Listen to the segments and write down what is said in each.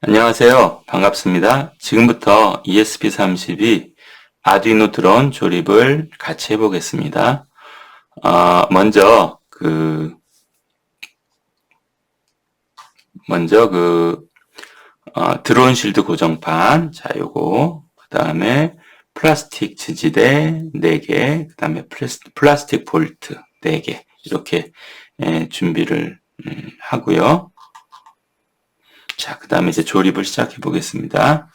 안녕하세요. 반갑습니다. 지금부터 ESP32 아두이노 드론 조립을 같이 해보겠습니다. 어, 먼저 그 먼저 그 어, 드론 실드 고정판 자 요거 그 다음에 플라스틱 지지대 4개 그 다음에 플라스틱 볼트 4개 이렇게 예, 준비를 음, 하고요. 자, 그 다음에 이제 조립을 시작해 보겠습니다.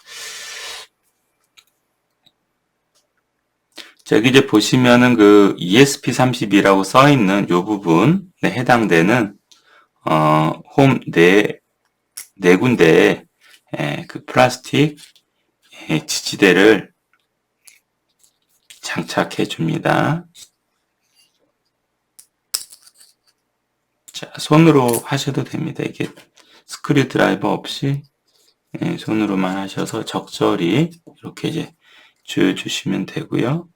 자, 여기 이제 보시면은 그 ESP32라고 써 있는 요 부분에 해당되는, 어, 홈 네, 네 군데에 에, 그 플라스틱 에, 지지대를 장착해 줍니다. 자, 손으로 하셔도 됩니다. 이게 스크류 드라이버 없이 예, 손으로만 하셔서 적절히 이렇게 이제 조여주시면 되고요.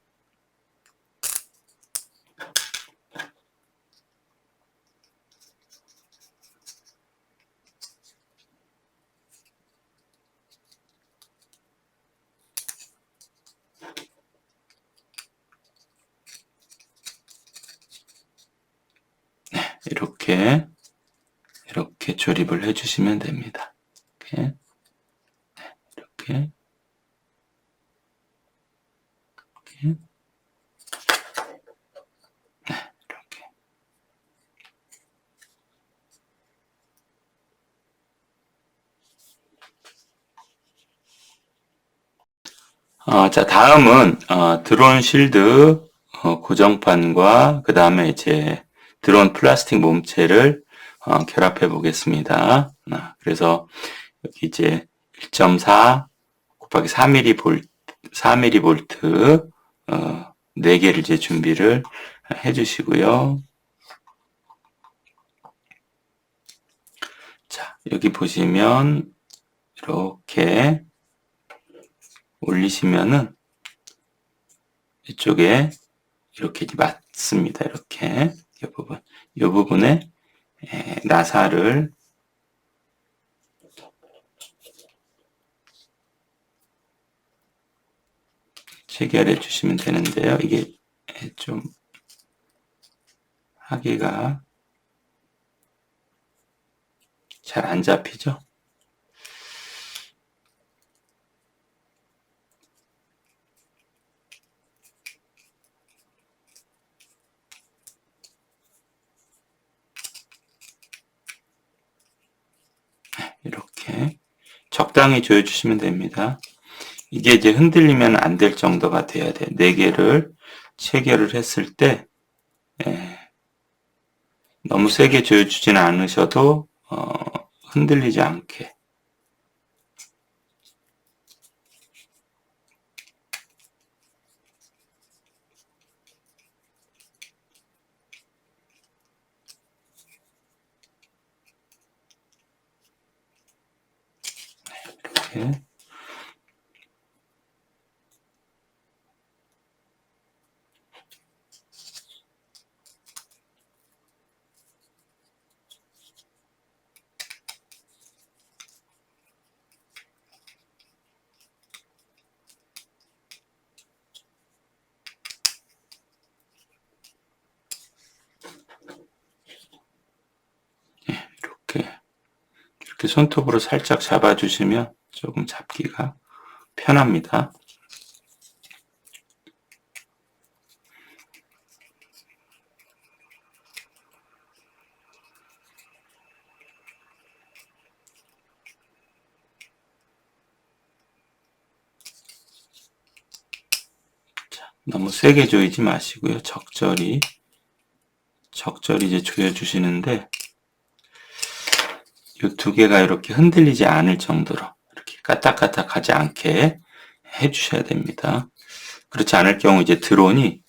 네, 이렇게 이렇게 조립을 해주시면 됩니다. 이렇게, 네, 이렇게, 이렇게, 네, 이렇게. 어, 자, 다음은 어, 드론 실드 어, 고정판과 그 다음에 이제 드론 플라스틱 몸체를 어, 결합해 보겠습니다. 아, 그래서 여기 이제 1.4 곱하기 4mm 볼트, 4mm 볼트 어, 4개를 이제 준비를 해 주시고요. 자, 여기 보시면 이렇게 올리시면은 이쪽에 이렇게 맞습니다. 이렇게 이 부분, 이 부분에 에, 나사를 체결해 주시면 되는데요. 이게 좀 하기가 잘 안 잡히죠? 이렇게 적당히 조여주시면 됩니다. 이게 이제 흔들리면 안 될 정도가 돼야 돼. 네 개를 체결을 했을 때 예, 너무 세게 조여주지는 않으셔도 어, 흔들리지 않게 이렇게. 이렇게 이렇게 손톱으로 살짝 잡아주시면 조금 잡기가 편합니다. 자, 너무 세게 조이지 마시고요. 적절히 적절히 이제 조여 주시는데 이 두 개가 이렇게 흔들리지 않을 정도로 까딱까딱 하지 않게 해주셔야 됩니다. 그렇지 않을 경우 이제 드론이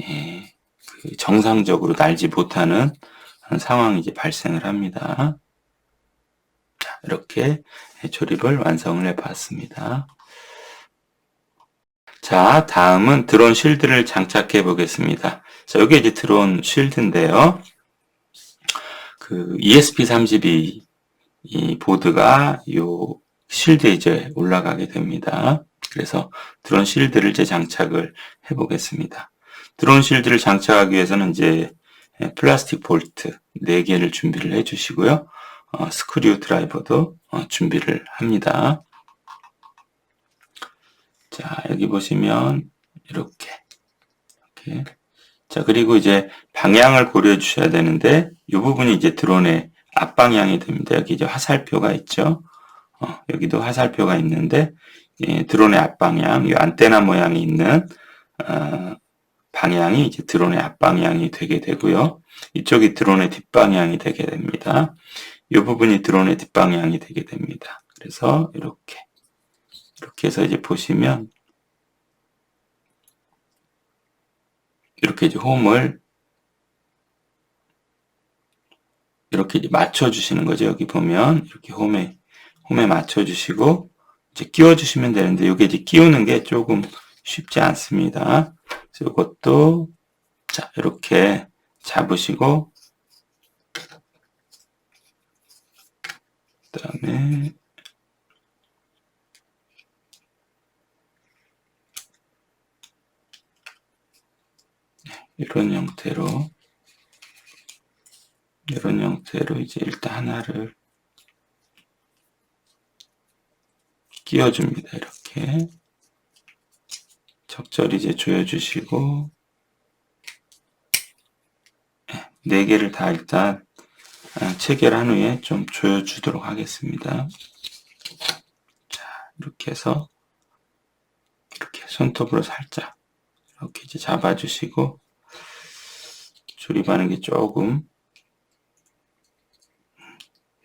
예, 그 정상적으로 날지 못하는 상황이 이제 발생을 합니다. 자, 이렇게 조립을 완성을 해봤습니다. 자, 다음은 드론 쉴드를 장착해 보겠습니다. 자, 여기 이제 드론 쉴드인데요. 그 ESP32 이 보드가 요 실드에 이제 올라가게 됩니다. 그래서 드론 실드를 이제 장착을 해 보겠습니다. 드론 실드를 장착하기 위해서는 이제 플라스틱 볼트 4개를 준비를 해 주시고요. 어, 스크류 드라이버도 어, 준비를 합니다. 자, 여기 보시면 이렇게 이렇게 자, 그리고 이제 방향을 고려해 주셔야 되는데 이 부분이 이제 드론의 앞방향이 됩니다. 여기 이제 화살표가 있죠. 어, 여기도 화살표가 있는데 예, 드론의 앞방향, 이 안테나 모양이 있는 어, 방향이 이제 드론의 앞방향이 되게 되고요. 이쪽이 드론의 뒷방향이 되게 됩니다. 이 부분이 드론의 뒷방향이 되게 됩니다. 그래서 이렇게 이렇게 해서 이제 보시면 이렇게 이제 홈을 이렇게 맞춰 주시는 거죠. 여기 보면 이렇게 홈에 홈에 맞춰 주시고 이제 끼워 주시면 되는데 이게 이제 끼우는 게 조금 쉽지 않습니다. 그래서 이것도 자 이렇게 잡으시고 그다음에 이런 형태로 이런 형태로 이제 일단 하나를 끼워줍니다. 이렇게 적절히 이제 조여주시고 네 개를 다 일단 아, 체결한 후에 좀 조여주도록 하겠습니다. 자, 이렇게 해서 이렇게 손톱으로 살짝 이렇게 이제 잡아주시고 조립하는 게 조금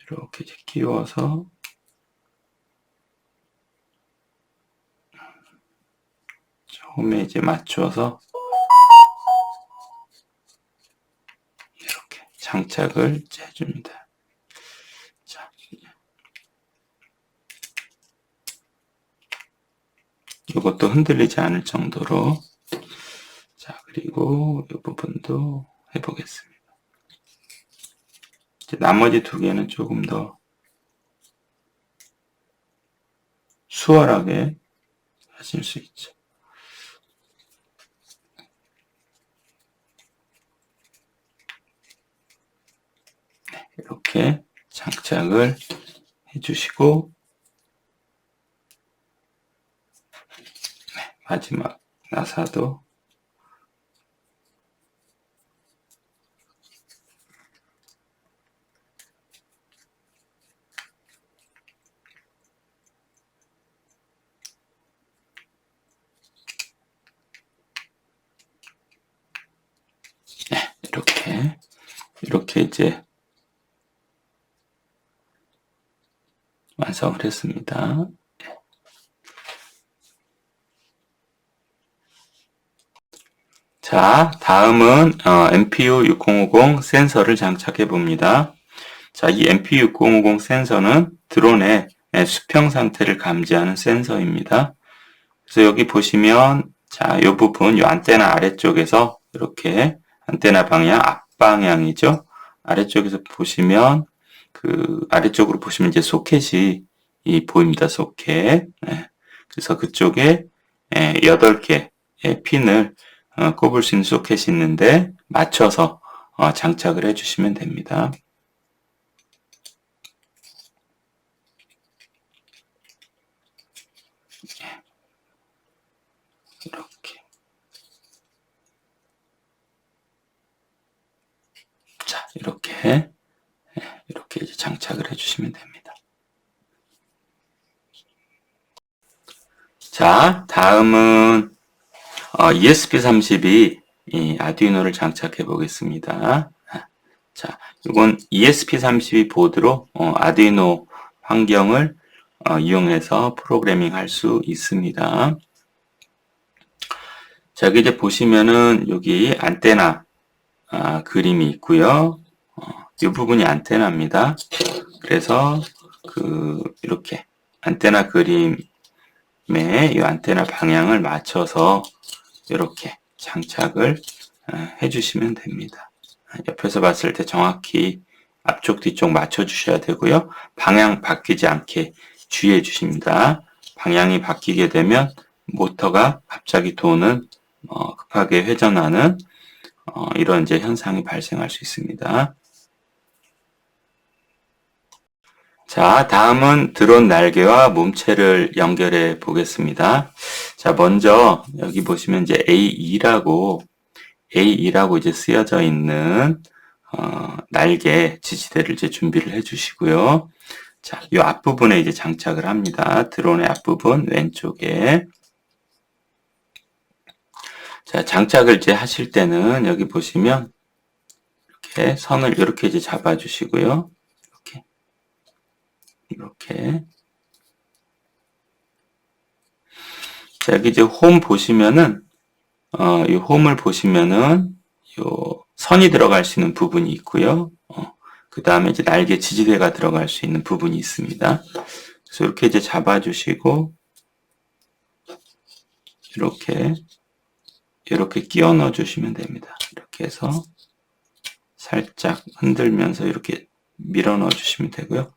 이렇게 이제 끼워서 홈에 이제 맞춰서 이렇게 장착을 이제 해줍니다. 자, 이것도 흔들리지 않을 정도로 자 그리고 이 부분도 해보겠습니다. 이제 나머지 두 개는 조금 더 수월하게 하실 수 있죠. 네, 이렇게 장착을 해주시고 네, 마지막 나사도 이렇게 이렇게 이제 완성을 했습니다. 자, 다음은 어, MPU 6050 센서를 장착해 봅니다. 자, 이 MPU 6050 센서는 드론의 수평 상태를 감지하는 센서입니다. 그래서 여기 보시면 자, 이 부분, 이 안테나 아래쪽에서 이렇게 안테나 방향 앞방향이죠. 아래쪽에서 보시면 그 아래쪽으로 보시면 이제 소켓이 이 보입니다. 소켓. 네. 그래서 그쪽에 예, 8개의 핀을 어, 꼽을 수 있는 소켓이 있는데 맞춰서 어, 장착을 해주시면 됩니다. 이렇게 자 이렇게 예, 이렇게 이제 장착을 해주시면 됩니다. 자 다음은 어, ESP32 이 아두이노를 장착해 보겠습니다. 자, 이건 ESP32 보드로 어, 아두이노 환경을 어, 이용해서 프로그래밍 할 수 있습니다. 자, 이제 보시면은 여기 안테나 아, 그림이 있고요. 어, 이 부분이 안테나입니다. 그래서 그 이렇게 안테나 그림에 이 안테나 방향을 맞춰서 이렇게 장착을 어, 해주시면 됩니다. 옆에서 봤을 때 정확히 앞쪽 뒤쪽 맞춰 주셔야 되고요. 방향 바뀌지 않게 주의해 주십니다. 방향이 바뀌게 되면 모터가 갑자기 도는 어, 급하게 회전하는 어, 이런 이제 현상이 발생할 수 있습니다. 자, 다음은 드론 날개와 몸체를 연결해 보겠습니다. 자, 먼저 여기 보시면 이제 A2라고 A2라고 이제 쓰여져 있는 어, 날개 지지대를 이제 준비를 해 주시고요. 자, 이 앞부분에 이제 장착을 합니다. 드론의 앞부분 왼쪽에 자, 장착을 이제 하실 때는 여기 보시면 이렇게 선을 이렇게 이제 잡아 주시고요. 이렇게 자, 여기 이제 홈 보시면은 어, 이 홈을 보시면은 요 선이 들어갈 수 있는 부분이 있고요. 어, 그 다음에 이제 날개 지지대가 들어갈 수 있는 부분이 있습니다. 그래서 이렇게 이제 잡아주시고 이렇게 이렇게 끼워 넣어 주시면 됩니다. 이렇게 해서 살짝 흔들면서 이렇게 밀어 넣어 주시면 되고요.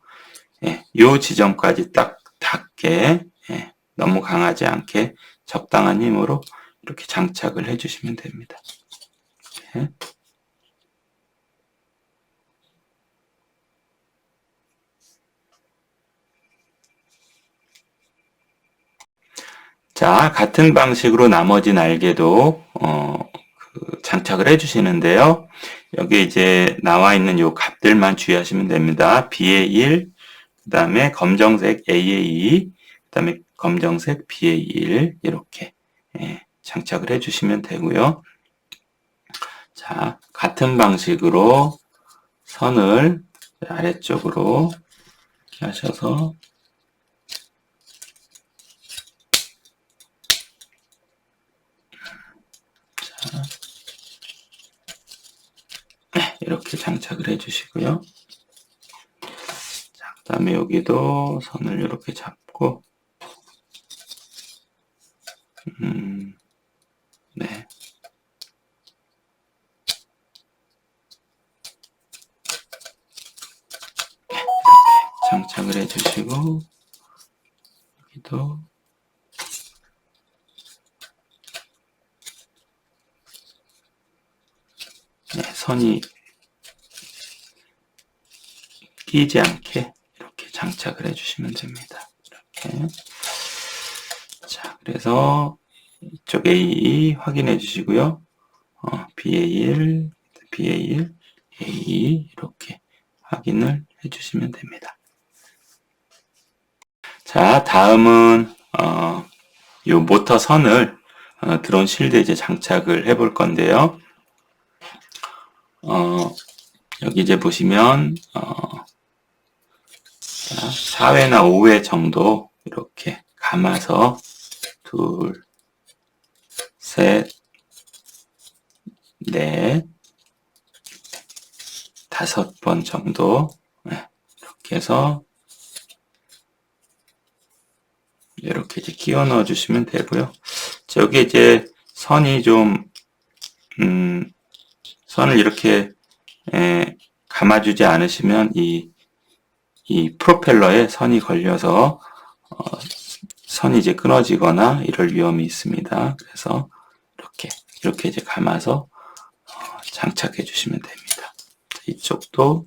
예, 요 지점까지 딱 닿게 예, 너무 강하지 않게 적당한 힘으로 이렇게 장착을 해 주시면 됩니다. 예. 자, 같은 방식으로 나머지 날개도 어, 그 장착을 해주시는데요. 여기 이제 나와 있는 요 값들만 주의하시면 됩니다. B의 1, 그 다음에 검정색 A의 2, 그 다음에 검정색 B의 1 이렇게 예, 장착을 해주시면 되고요. 자, 같은 방식으로 선을 아래쪽으로 이렇게 하셔서 자, 네, 이렇게 장착을 해주시고요. 다음에 여기도 선을 이렇게 잡고, 음, 네. 이렇게 장착을 해주시고, 여기도. 네, 선이 끼지 않게 장착을 해주시면 됩니다. 이렇게. 자, 그래서 이쪽 A2 확인해 주시고요. 어, BA1, BA1, A2 이렇게 확인을 해 주시면 됩니다. 자, 다음은 어, 요 모터 선을 어, 드론 실드에 이제 장착을 해 볼 건데요. 어, 여기 이제 보시면, 어, 자, 4회나 5회 정도 이렇게 감아서 둘, 셋, 넷, 다섯 번 정도 네, 이렇게 해서 이렇게 이제 끼워 넣어 주시면 되고요. 저기 이제 선이 좀 음, 선을 이렇게 에, 감아주지 않으시면 이, 이 프로펠러에 선이 걸려서 어, 선이 이제 끊어지거나 이럴 위험이 있습니다. 그래서 이렇게 이렇게 이제 감아서 어, 장착해 주시면 됩니다. 이쪽도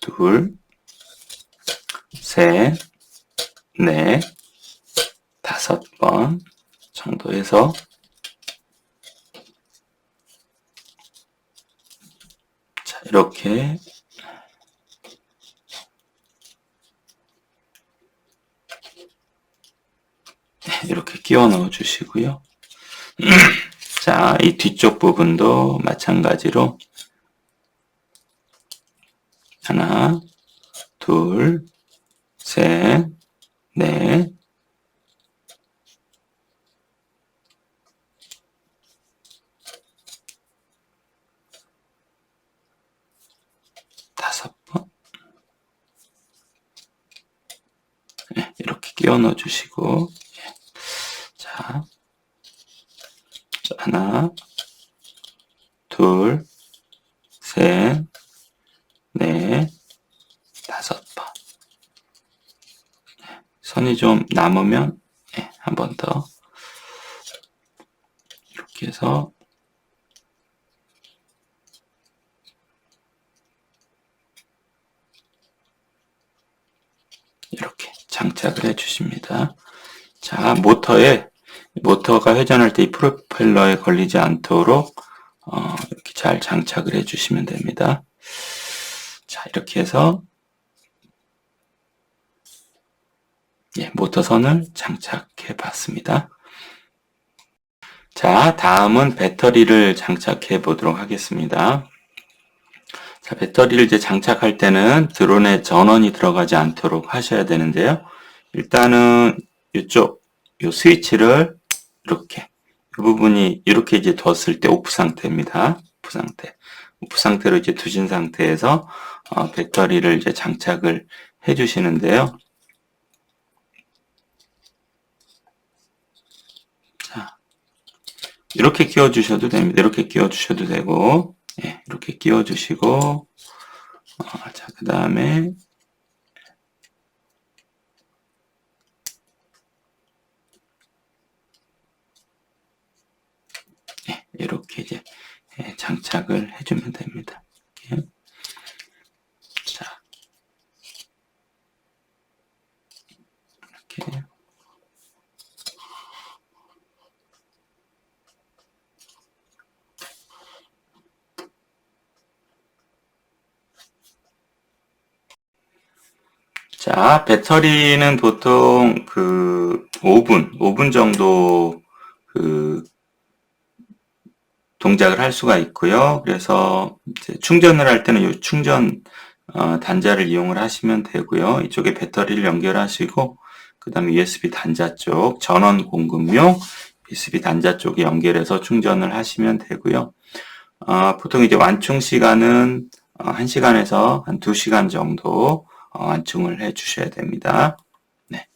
둘, 셋, 넷, 다섯 번 정도 해서 자, 이렇게 네, 이렇게 끼워 넣어 주시고요. 자, 이 뒤쪽 부분도 마찬가지로 하나, 둘, 셋, 넷, 다섯 번. 네, 이렇게 끼워 넣어 주시고, 예. 자, 자, 하나, 둘, 셋, 넷, 다섯 번. 선이 좀 남으면 예, 한번 더 이렇게 해서 이렇게 장착을 해 주십니다. 자, 모터에 모터가 회전할 때 이 프로펠러에 걸리지 않도록 어, 이렇게 잘 장착을 해 주시면 됩니다. 자, 이렇게 해서 예, 모터선을 장착해 봤습니다. 자, 다음은 배터리를 장착해 보도록 하겠습니다. 자, 배터리를 이제 장착할 때는 드론에 전원이 들어가지 않도록 하셔야 되는데요. 일단은 이쪽, 요 스위치를 이렇게, 이 부분이 이렇게 이제 뒀을 때 오프 상태입니다. 오프 상태. 오프 상태로 이제 두신 상태에서 어, 배터리를 이제 장착을 해 주시는데요. 자, 이렇게 끼워 주셔도 됩니다. 이렇게 끼워 주셔도 되고, 예, 이렇게 끼워 주시고, 어, 자, 그 다음에, 예, 이렇게 이제 예, 장착을 해주면 됩니다. 예. 자, 이렇게. 자, 배터리는 보통 그 5분, 5분 정도 그 동작을 할 수가 있고요. 그래서 충전을 할 때는 이 충전 어, 단자를 이용을 하시면 되고요. 이쪽에 배터리를 연결하시고 그 다음에 USB 단자 쪽 전원 공급용 USB 단자 쪽에 연결해서 충전을 하시면 되고요. 어, 보통 이제 완충 시간은 어, 1시간에서 한 2시간 정도 어, 완충을 해 주셔야 됩니다. 네.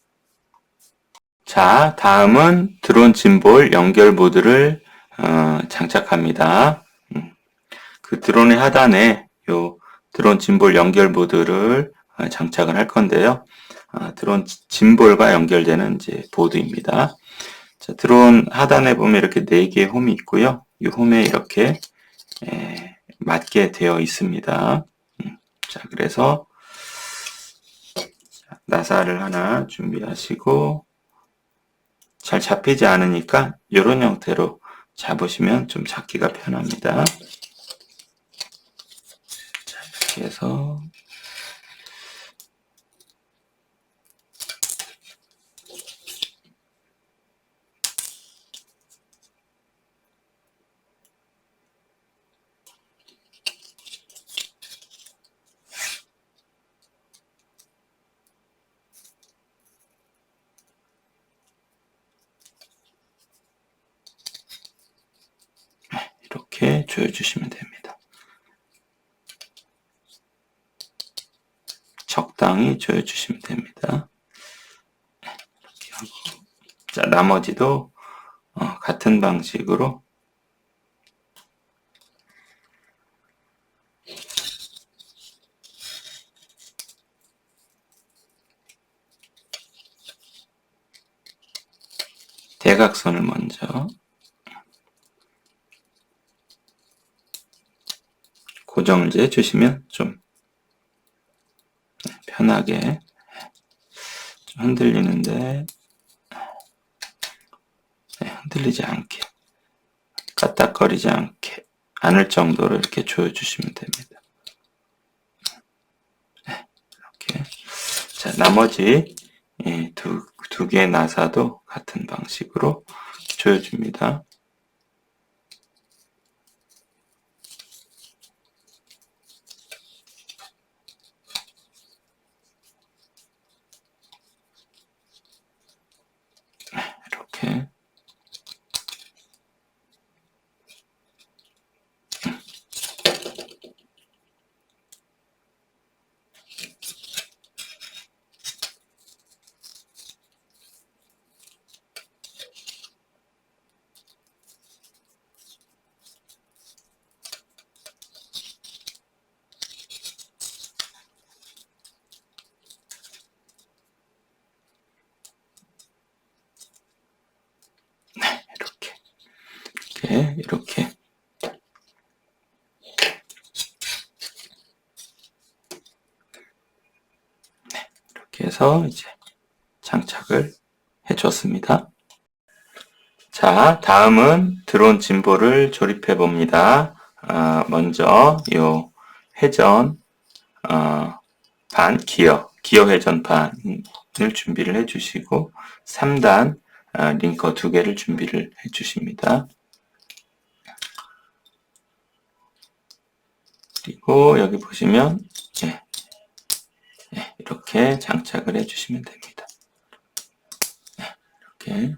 자, 다음은 드론 짐볼 연결 보드를 어, 장착합니다. 음, 그 드론의 하단에 요 드론 짐볼 연결 보드를 어, 장착을 할 건데요. 어, 드론 짐볼과 연결되는 이제 보드입니다. 자, 드론 하단에 보면 이렇게 네 개의 홈이 있고요. 이 홈에 이렇게 에, 맞게 되어 있습니다. 음, 자, 그래서 나사를 하나 준비하시고 잘 잡히지 않으니까 이런 형태로 잡으시면 좀 잡기가 편합니다. 자, 이렇게 해서 이렇게 조여주시면 됩니다. 적당히 조여 주시면 됩니다. 이렇게 하고 자 나머지도 어, 같은 방식으로 대각선을 먼저 고정을 이제 해주시면 좀 편하게 좀 흔들리는데 네, 흔들리지 않게 까딱거리지 않게 않을 정도로 이렇게 조여주시면 됩니다. 네, 이렇게 자 나머지 두, 두 개의 나사도 같은 방식으로 조여줍니다. 이렇게 이렇게, 이렇게. 네, 이렇게 해서 이제 장착을 해줬습니다. 자, 다음은 드론 짐볼을 조립해 봅니다. 아, 먼저 요 회전 어, 반 기어 기어 회전판을 준비를 해주시고 3단 아, 링커 두 개를 준비를 해주십니다. 그리고 여기 보시면 예, 예, 이렇게 장착을 해주시면 됩니다. 예, 이렇게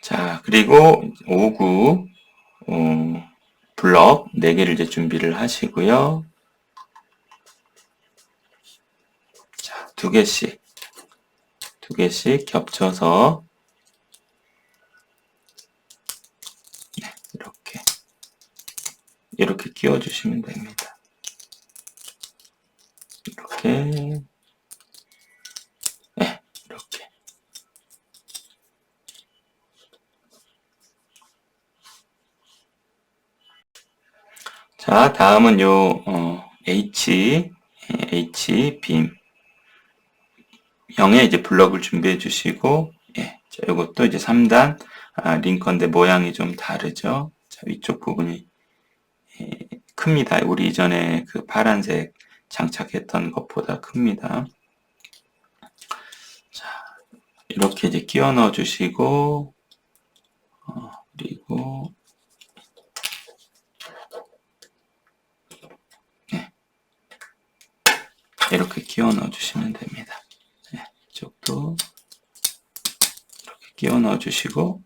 자 그리고 5구 어, 블럭 4개를 이제 준비를 하시고요. 자, 두 개씩, 두 개씩 겹쳐서, 네, 이렇게, 이렇게 끼워주시면 됩니다. 이렇게, 네, 이렇게. 자, 다음은 요, 어, H, H 빔. 0에 이제 블럭을 준비해 주시고, 예, 자, 요것도 이제 3단, 아, 링컨데 모양이 좀 다르죠? 자, 위쪽 부분이, 예, 큽니다. 우리 이전에 그 파란색 장착했던 것보다 큽니다. 자, 이렇게 이제 끼워 넣어 주시고, 어, 그리고, 이렇게 끼워 넣어 주시면 됩니다. 네, 이쪽도 이렇게 끼워 넣어 주시고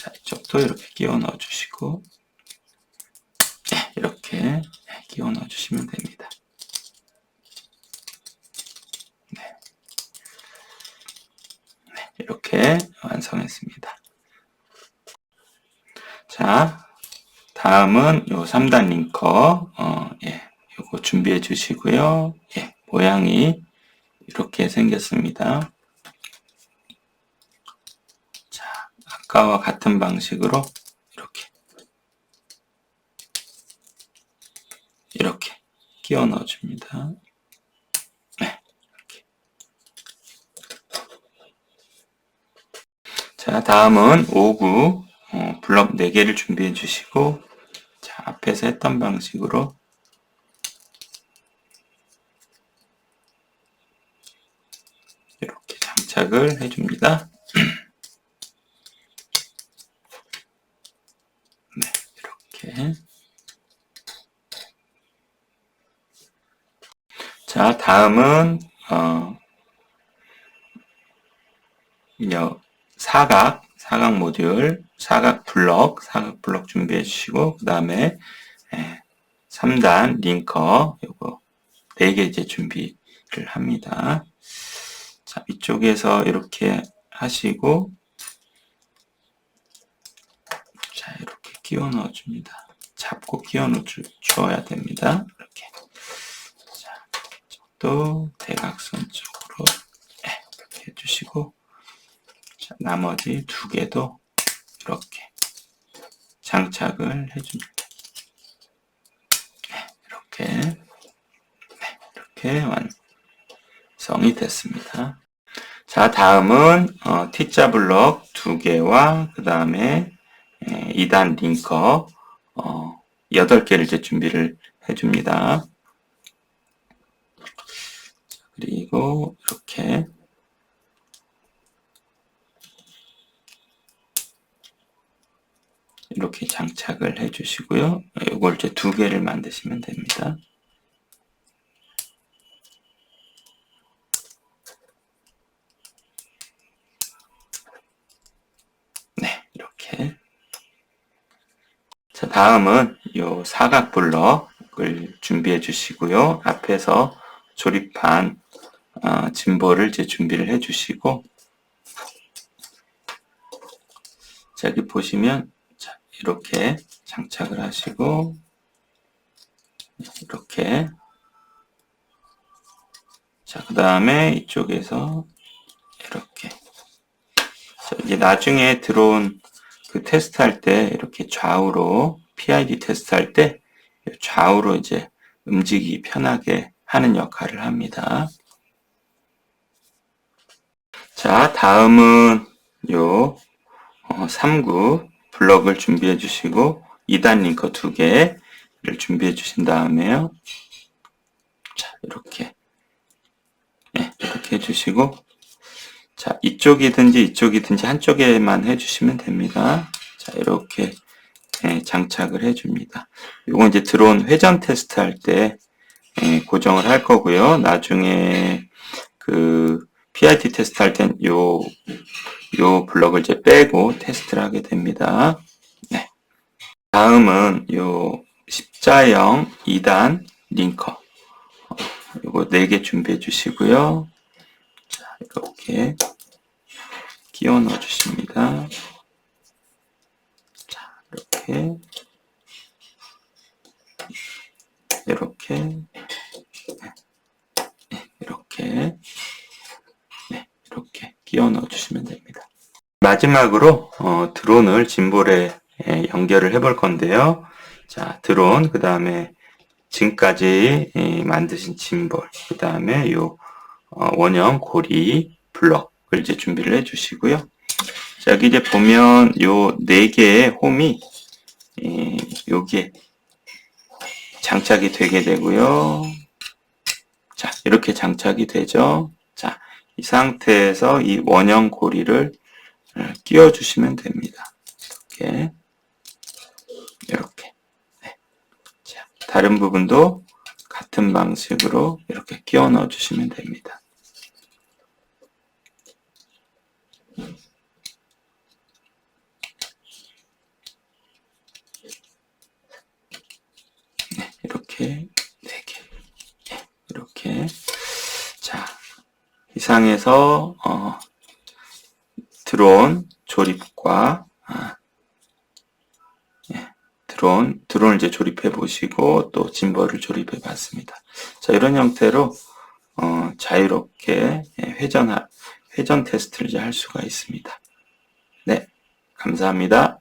자, 이 쪽도 이렇게 끼워 넣어 주시고 네, 이렇게 끼워 넣어 주시면 됩니다. 네. 네, 이렇게 완성했습니다. 자, 다음은 요 3단 링커, 어, 예, 요거 준비해 주시고요. 예, 모양이 이렇게 생겼습니다. 아까와 같은 방식으로 이렇게, 이렇게 끼워 넣어 줍니다. 네. 자, 다음은 5구, 어, 블럭 4개를 준비해 주시고, 자, 앞에서 했던 방식으로 이렇게 장착을 해줍니다. 네, 이렇게. 자, 다음은, 어, 여, 사각, 사각 모듈, 사각 블럭, 사각 블럭 준비해 주시고, 그 다음에, 3단 링커, 요거, 4개 이제 준비를 합니다. 자, 이쪽에서 이렇게 하시고, 자, 이렇게 끼워 넣어 줍니다. 잡고 끼워 넣어 주어야 됩니다. 이렇게. 자, 이쪽도 대각선 쪽으로, 네, 이렇게 해주시고, 자, 나머지 두 개도 이렇게 장착을 해줍니다. 네, 이렇게 네, 이렇게 완성이 됐습니다. 자, 다음은 어, T자 블럭 두 개와 그 다음에 2단 링커 어, 8개를 이제 준비를 해줍니다. 그리고 이렇게 이렇게 장착을 해 주시고요. 이걸 이제 두 개를 만드시면 됩니다. 네, 이렇게. 자, 다음은 이 사각 블럭을 준비해 주시고요. 앞에서 조립한 어, 짐볼을 이제 준비를 해 주시고 자, 여기 보시면 이렇게 장착을 하시고 이렇게 자, 그 다음에 이쪽에서 이렇게. 자, 이게 나중에 들어온 그 테스트 할 때 이렇게 좌우로 PID 테스트 할 때 좌우로 이제 움직이기 편하게 하는 역할을 합니다. 자, 다음은 요 어, 3구 블럭을 준비해 주시고 2단 링커 두 개를 준비해 주신 다음에요. 자, 이렇게 네, 이렇게 해 주시고 자, 이쪽이든지 이쪽이든지 한쪽에만 해주시면 됩니다. 자, 이렇게 예, 장착을 해줍니다. 이건 이제 드론 회전 테스트 할때 예, 고정을 할 거고요. 나중에 그 PIT 테스트 할 땐 요, 요 블럭을 이제 빼고 테스트를 하게 됩니다. 네. 다음은 요 십자형 2단 링커. 어, 요거 4개 준비해 주시고요. 자, 이렇게 끼워 넣어 주십니다. 자, 이렇게. 이렇게. 네, 이렇게. 네, 이렇게 끼워 넣어 주시면 됩니다. 마지막으로 어, 드론을 짐볼에 예, 연결을 해 볼 건데요. 자, 드론, 그 다음에 지금까지 예, 만드신 짐볼, 그 다음에 요 어, 원형 고리 블럭을 이제 준비를 해 주시고요. 자, 여기 이제 보면 요 네 개의 홈이 예, 여기에 장착이 되게 되고요. 자, 이렇게 장착이 되죠. 자, 이 상태에서 이 원형 고리를 어, 끼워 주시면 됩니다. 이렇게 이렇게 네. 자, 다른 부분도 같은 방식으로 이렇게 끼워 넣어 주시면 됩니다. 네, 이렇게 네 개. 네, 이렇게 자, 이상해서 어, 드론 조립과 아, 예, 드론 드론을 이제 조립해 보시고 또 짐벌을 조립해 봤습니다. 자 이런 형태로 어, 자유롭게 예, 회전 회전 테스트를 이제 할 수가 있습니다. 네, 감사합니다.